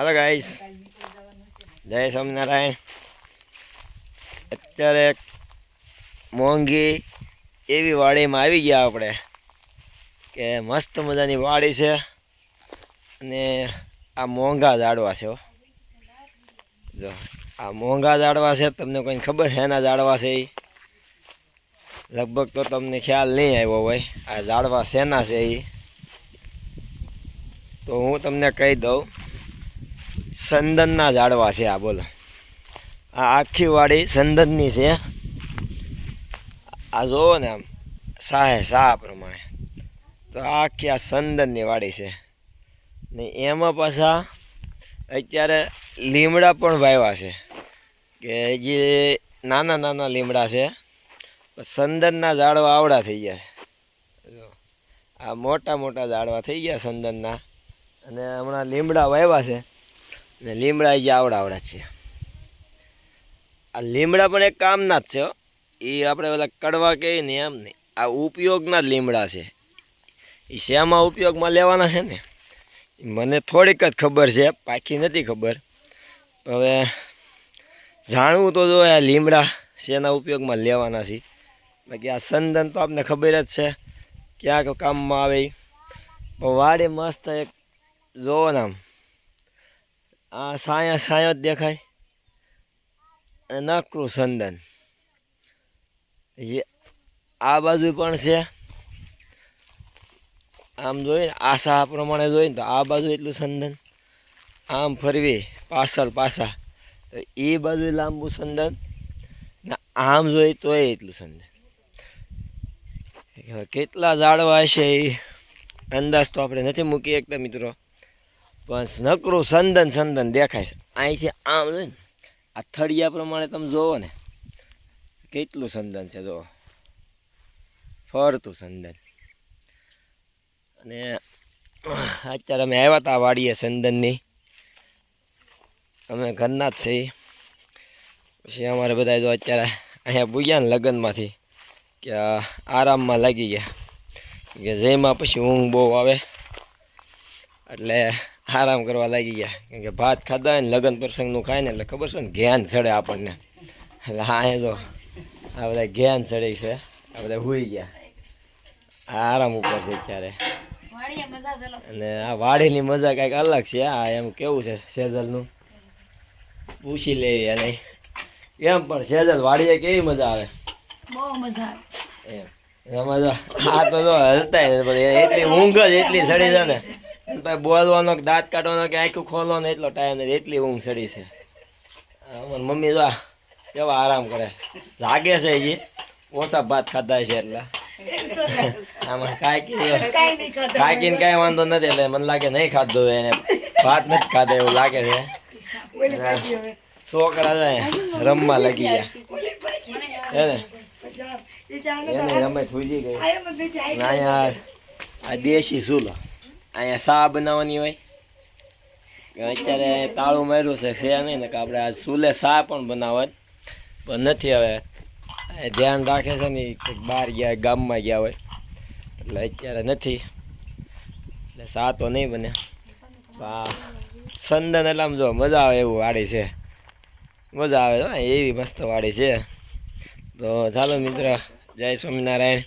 હાલો guys જય સ્વામિનારાયણ અત્યારે મોંઘી એવી વાડીમાં આવી ગયા આપણે કે મસ્ત મજાની વાડી છે અને આ મોંઘા ઝાડવા છે જો, આ મોંઘા ઝાડવા છે, તમને કોઈને ખબર છે એના ઝાડવા છે એ લગભગ તો તમને ખ્યાલ નહીં આવ્યો હોય, આ ઝાડવા શેના છે એ તો હું તમને કહી દઉં. સંદનના ઝાડવા છે આ, બોલો. આ આખી વાડી સંદનની છે. આ જોવો ને આમ, સાહે, સાહ પ્રમાણે. તો આખી આ સંદનની વાડી છે. ને એમાં પાછા અત્યારે લીમડા પણ વાવ્યા છે. કે જે નાના નાના લીમડા છે. સંદનના ઝાડવા આવડા થઈ ગયા છે. આ મોટા મોટા ઝાડવા થઈ ગયા સંદનના. અને હમણાં લીમડા વાવ્યા છે. ને લીમડા જે આવડા આવડા છે. આ લીમડા પણ એક કામના જ છે એ આપણે ઓલા કડવા કહીએ ને એમ નહીં. આ ઉપયોગના જ લીમડા છે. એ શેમાં ઉપયોગમાં લેવાના છે ને? મને થોડીક જ ખબર છે, પાકી નથી ખબર. હવે જાણવું તો જો આ લીમડા શેના ઉપયોગમાં લેવાના છે. બાકી આ સંદન તો આપને ખબર જ છે, ક્યાંક કામમાં આવે વાડે મસ્ત એક, જોવો ને આમ. આ સાયા સાયો જ દેખાય. અને નકરું સંદન. આ બાજુ પણ છે. આમ જોઈએ આશા પ્રમાણે જોઈએ તો આ બાજુ એટલું સંદન. આમ ફરવી પાછળ પાછા. તો એ બાજુ લાંબુ સંદન ને આમ જોઈએ તોય એટલું હવે કેટલા ઝાડવા હશે એ અંદાજ તો આપણે નથી મૂકી શકતા મિત્રો. પણ નકરું સંદન સંદન દેખાય છે. અહીંથી આમ ને આ થળિયા પ્રમાણે તમે જોવો ને, કેટલું સંદન છે જુઓ ફરતું સંદન. અને અત્યારે અમે આવ્યા હતા વાડીએ સંદનની. અમે ઘરના જ છીએ. પછી અમારે બધા જો અત્યારે અહીંયા પૂગ્યા ને લગ્નમાંથી કે આરામમાં લાગી ગયા. કે જેમાં પછી ઊંઘ બહુ આવે. એટલે આરામ કરવા લાગી ગયા. કેમ કે ભાત ખાધા હોય ને લગ્ન પ્રસંગનું ખાય ને એટલે ખબર છે ને જ્ઞાન ચડે આપણને. એટલે હા એ જો આ બધા જ્ઞાન ચડે છે. આ બધા હુઈ ગયા. આરામ ઉપર છે અત્યારે. અને આ વાડીની મજા કંઈક અલગ છે આ એમ કેવું છે સેજલનું? પૂછી લેવી અને એમ પણ સેજલ વાડીએ કેવી મજા આવે? બહુ મજા આવે. એમ. એમાં જો આ તો હલતા એટલી ઊંઘ જ એટલી ચડી છે ને પછી બોલવાનો કે દાંત કાઢવાનો કે આખું ખોલવાનો એટલો ટાઈમ નથી. એટલી ઊંઘ સડી છે. અમારી મમ્મી જો કેવા આરામ કરે. જાગે છે હજી. ઓછા ભાત ખાધા છે એટલે. આમાં કાંઈ કાંઈ કાંઈ વાંધો નથી એટલે મને લાગે નહીં ખાધું એને. ભાત નથી ખાધે એવું લાગે છે. છોકરા છે રમવા લાગી ગયા. હે ને? એને રમે થૂજી ગઈ. ના યાર. આ દેશી ચૂલો. અહીંયા સા બનાવવાની હોય. અત્યારે તાળું માર્યું છે છે નહીં ને કે આપણે આ ચૂલે સા પણ બનાવત. પણ નથી હવે. ધ્યાન રાખે છે ને બહાર ગયા, ગામમાં ગયા હોય. એટલે અત્યારે નથી. એટલે સા તો નહીં બને. સંદન એટલે આમ જો મજા આવે એવું વાડી છે. મજા આવે એવી મસ્ત વાડી છે. તો ચાલો મિત્ર, જય સ્વામિનારાયણ.